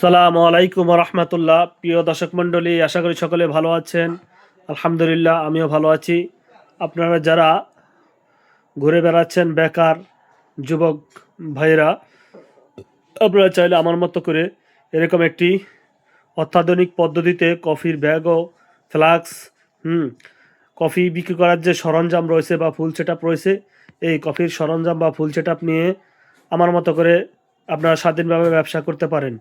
সালামু আলাইকুম রহমতুল্লাহ। প্রিয় দর্শক মণ্ডলী, আশা করি সকলে ভালো আছেন। আলহামদুলিল্লাহ, আমিও ভালো আছি। আপনারা যারা ঘুরে বেড়াচ্ছেন, বেকার যুবক ভাইরা আপনারা চাইলে আমার মতো করে এরকম একটি অত্যাধুনিক পদ্ধতিতে কফির ব্যাগ ও ফ্লাক্স, হুম, কফি বিক্রি করার যে সরঞ্জাম রয়েছে বা ফুল সেট রয়েছে, এই কফির সরঞ্জাম বা ফুল সেট নিয়ে আমার মতো করে আপনারা স্বাধীনভাবে ব্যবসা করতে পারেন।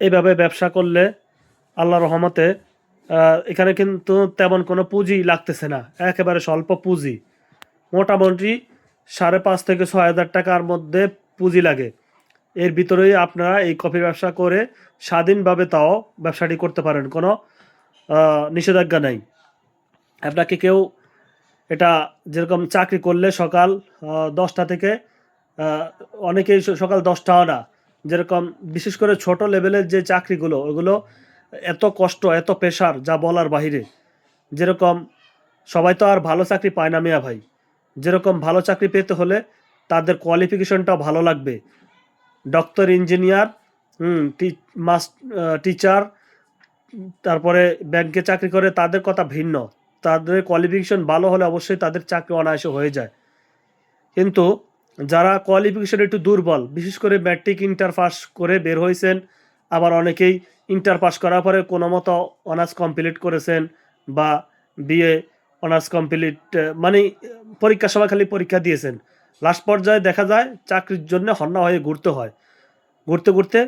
এইভাবে ব্যবসা করলে আল্লাহ রহমতে এখানে কিন্তু তেমন কোনো পুঁজি লাগতেছে না। একেবারে স্বল্প পুঁজি। মোটামুটি সাড়ে পাঁচ থেকে ছয় হাজার টাকার মধ্যে পুঁজি লাগে। এর ভিতরেই আপনারা এই কফি ব্যবসা করে স্বাধীনভাবে তাও ব্যবসাটি করতে পারেন। কোনো নিষেধাজ্ঞা নাই। আপনাকে কেউ এটা যেরকম চাকরি করলে সকাল দশটা থেকে অনেকেই সকাল দশটাও না। যেরকম বিশেষ করে ছোট লেভেলের যে চাকরিগুলো, ওগুলো এত কষ্ট, এত পেশার যা বলার বাহিরে। যেরকম সবাই তো আর ভালো চাকরি পায় না মিয়া ভাই। যেরকম ভালো চাকরি পেতে হলে তাদের কোয়ালিফিকেশনটাও ভালো লাগবে। ডক্টর ইঞ্জিনিয়ার হুম মাস টিচার তারপরে ব্যাংকে চাকরি করে তাদের কথা ভিন্ন। তাদের কোয়ালিফিকেশন ভালো হলে অবশ্যই তাদের চাকরি অনায়াসে হয়ে যায়। কিন্তু যারা কোয়ালিফিকেশন একটু দুর্বল, বিশেষ করে ম্যাট্রিক ইন্টার পাস করে বের হয়েছেন, আবার অনেকেই ইন্টার পাস করার পরে কোনো মতো অনার্স কমপ্লিট করেছেন বা বিএ অনার্স কমপ্লিট মানে পরীক্ষার সময় খালি পরীক্ষা দিয়েছেন। লাস্ট পর্যায়ে দেখা যায় চাকরির জন্য হন্যা হয়ে ঘুরতে হয়। ঘুরতে ঘুরতে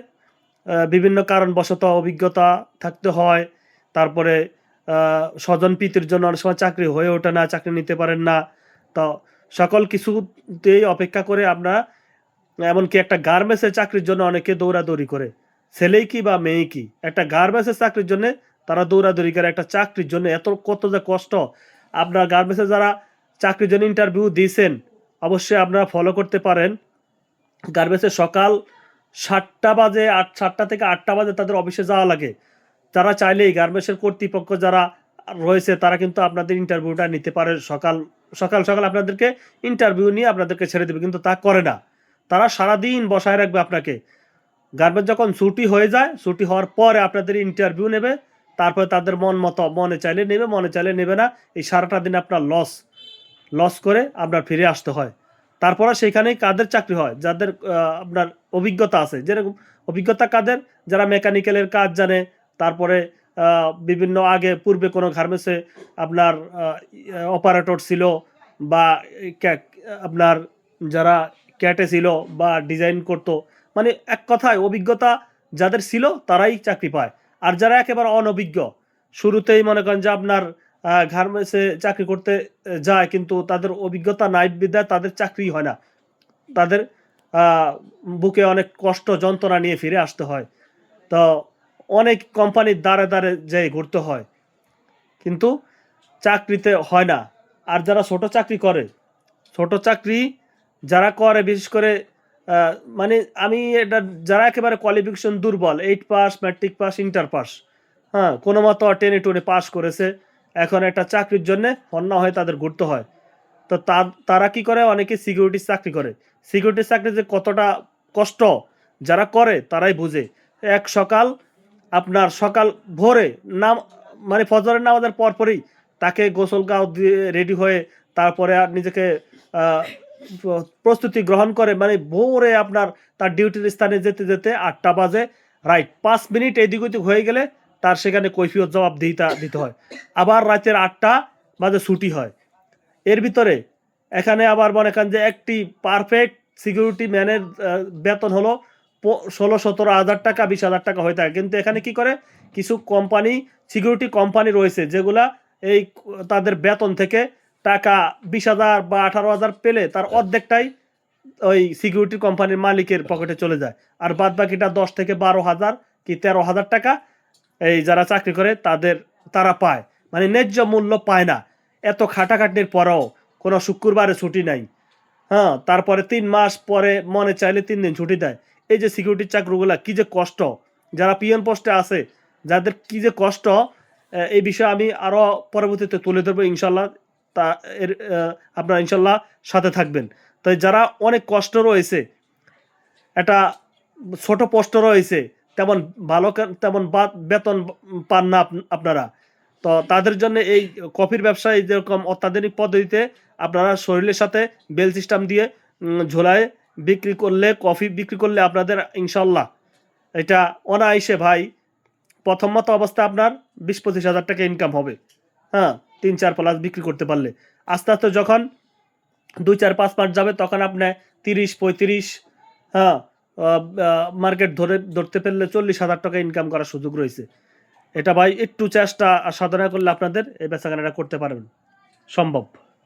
বিভিন্ন কারণবশত অভিজ্ঞতা থাকতে হয়, তারপরে স্বজন প্রীতির জন্য অনেক সময় চাকরি হয়ে ওঠে না, চাকরি নিতে পারেন না। তো সকল কিছুতেই অপেক্ষা করে আমরা, এমনকি একটা গার্মেন্টসের চাকরির জন্য অনেকে দৌড়াদৌড়ি করে। ছেলেই কি বা মেয়ে কি? একটা গার্মেন্টসের চাকরির জন্য তারা দৌড়াদৌড়ি করে, একটা চাকরির জন্য এত, কত যে কষ্ট। আপনার গার্মেন্টসে যারা চাকরির জন্য ইন্টারভিউ দিয়েছেন, অবশ্যই আপনারা ফলো করতে পারেন। গার্মেন্টসে সকাল সাতটা বাজে, আট, সাতটা থেকে আটটা বাজে তাদের অফিসে যাওয়া লাগে। তারা চাইলেই গার্মেন্টসের কর্তৃপক্ষ যারা রয়েছে, তারা কিন্তু আপনাদের ইন্টারভিউটা নিতে পারে সকাল সকাল সকাল আপনাদেরকে ইন্টারভিউ নিয়ে আপনাদেরকে ছেড়ে দেবে, কিন্তু তা করে না। তারা সারাদিন বসায় রাখবে আপনাকে। গার্মেন্টস যখন ছুটি হয়ে যায়, ছুটি হওয়ার পরে আপনাদের ইন্টারভিউ নেবে, তারপরে তাদের মন মতো, মনে চাইলে নেবে, মনে চাইলে নেবে না। এই সারাটা দিন আপনার লস লস করে আপনার ফিরে আসতে হয়। তারপরে সেখানেই কাদের চাকরি হয়? যাদের আপনার অভিজ্ঞতা আছে। যেরকম অভিজ্ঞতা কাদের? যারা মেকানিক্যালের কাজ জানে, তারপরে বিভিন্ন আগে, পূর্বে কোনো গার্মেন্টসে আপনার অপারেটর ছিল বা আপনার যারা ক্যাটে ছিল বা ডিজাইন করতো মানে এক কথায় অভিজ্ঞতা যাদের ছিল তারাই চাকরি পায়। আর যারা একেবারে অনভিজ্ঞ, শুরুতেই মনে করেন যে আপনার গার্মেন্টসে চাকরি করতে যায়, কিন্তু তাদের অভিজ্ঞতা নাই বিদ্যায় তাদের চাকরি হয় না। তাদের বুকে অনেক কষ্ট, যন্ত্রণা নিয়ে ফিরে আসতে হয়। তো অনেক কোম্পানির দ্বারে দ্বারে যেয়ে ঘুরতে হয়। কিন্তু চাকরিতে হয় না। আর যারা ছোট চাকরি করে, ছোট চাকরি যারা করে, বিশেষ করে মানে আমি এটা, যারা একেবারে কোয়ালিফিকেশন দুর্বল eight pass matric pass inter pass হ্যাঁ কোনো মতো টেনে টুনে পাস করেছে। এখন একটা চাকরির জন্যে অন্য হয়ে তাদের ঘুরতে হয়। তো তারা কি করে? অনেকে সিকিউরিটি চাকরি করে। সিকিউরিটি চাকরি যে কতটা কষ্ট যারা করে, তারাই বুঝে। এক সকাল আপনার সকাল ভোরে নাম মানে ফজরের নামাজের পরপরই তাকে গোসল গাও দিয়ে রেডি হয়ে তারপরে আর নিজেকে প্রস্তুতি গ্রহণ করে। মানে ভোরে আপনার তার ডিউটির স্থানে যেতে যেতে আটটা বাজে। রাইট পাঁচ মিনিট এদিক ওদিক হয়ে গেলে তার সেখানে কৈফিয়ত জবাব দিতে দিতে হয়। আবার রাতের আটটা বাজে ছুটি হয়। এর ভিতরে এখানে আবার মনে করেন যে একটি পারফেক্ট সিকিউরিটি ম্যানের বেতন হলো ষোলো, সতেরো হাজার টাকা, বিশ হাজার টাকা হয়ে থাকে। কিন্তু এখানে কি করে? কিছু কোম্পানি সিকিউরিটি কোম্পানি রয়েছে, যেগুলা এই তাদের বেতন থেকে টাকা বিশ হাজার বা আঠারো হাজার পেলে তার অর্ধেকটাই ওই সিকিউরিটি কোম্পানির মালিকের পকেটে চলে যায়। আর বাদ বাকিটা দশ থেকে বারো হাজার কি তেরো হাজার টাকা এই যারা চাকরি করে, তাদের, তারা পায়। মানে ন্যায্য মূল্য পায় না। এত খাটাখাটনির পরেও কোনো শুক্রবারে ছুটি নাই। হ্যাঁ তারপরে তিন মাস পরে মনে চাইলে তিন দিন ছুটি দেয়। এই যে সিকিউরিটির চাকরিগুলা, কি যে কষ্ট। যারা পিএন পোস্টে আছে, যাদের কি যে কষ্ট এই বিষয়ে আমি আরও পরবর্তীতে তুলে ধরবো ইনশাল্লাহ তা, এর আপনারা ইনশাল্লাহ সাথে থাকবেন। তাই যারা অনেক কষ্ট রয়েছে, একটা ছোট পোস্ট রয়েছে, তেমন ভালো তেমন বেতন পান না আপ- আপনারা। তো তাদের জন্য এই কফির ব্যবসায় যেরকম অত্যাধুনিক পদ্ধতিতে আপনারা শরীরের সাথে বেল সিস্টেম দিয়ে ঝোলায় বিক্রি করলে, কফি বিক্রি করলে আপনাদের ইনশাল্লাহ এটা অনায়াসে ভাই প্রথম মতো অবস্থা আপনার বিশ পঁচিশ হাজার টাকা ইনকাম হবে। হ্যাঁ তিন চার প্লাস বিক্রি করতে পারলে। আস্তে আস্তে যখন দুই চার পাঁচ মাস যাবে তখন আপনি তিরিশ, পঁয়ত্রিশ হ্যাঁ মার্কেট ধরে ধরতে পারলে চল্লিশ হাজার টাকা ইনকাম করার সুযোগ রয়েছে। এটা ভাই একটু চেষ্টা সাধনা করলে আপনাদের এই বেচাকেনাটা করতে পারবেন। সম্ভব।